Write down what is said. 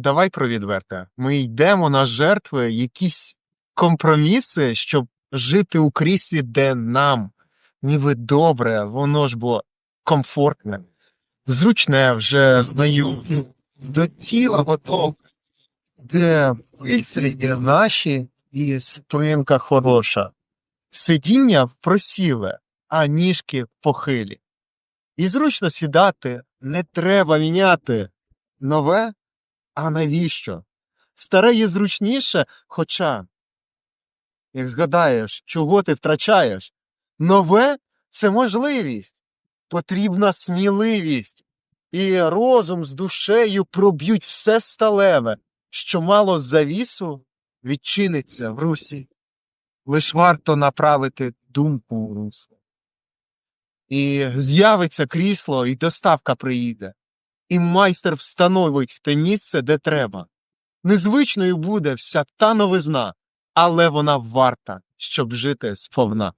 давай про відверте. Ми йдемо на жертви, якісь компроміси, щоб жити у кріслі, де нам ніби добре, воно ж бо комфортне, зручне вже знаю. До тіла готов, де пильці наші і спинка хороша. Сидіння просіле, а ніжки похилі. І зручно сідати, не треба міняти. Нове? А навіщо? Старе є зручніше, хоча, як згадаєш, чого ти втрачаєш, нове це можливість, потрібна сміливість, і розум з душею проб'ють все сталеве, що мало завісу, відчиниться в русі. Лиш варто направити думку у русло. І з'явиться крісло, і доставка приїде і майстер встановить в те місце, де треба. Незвичною буде вся та новизна, але вона варта, щоб жити сповна.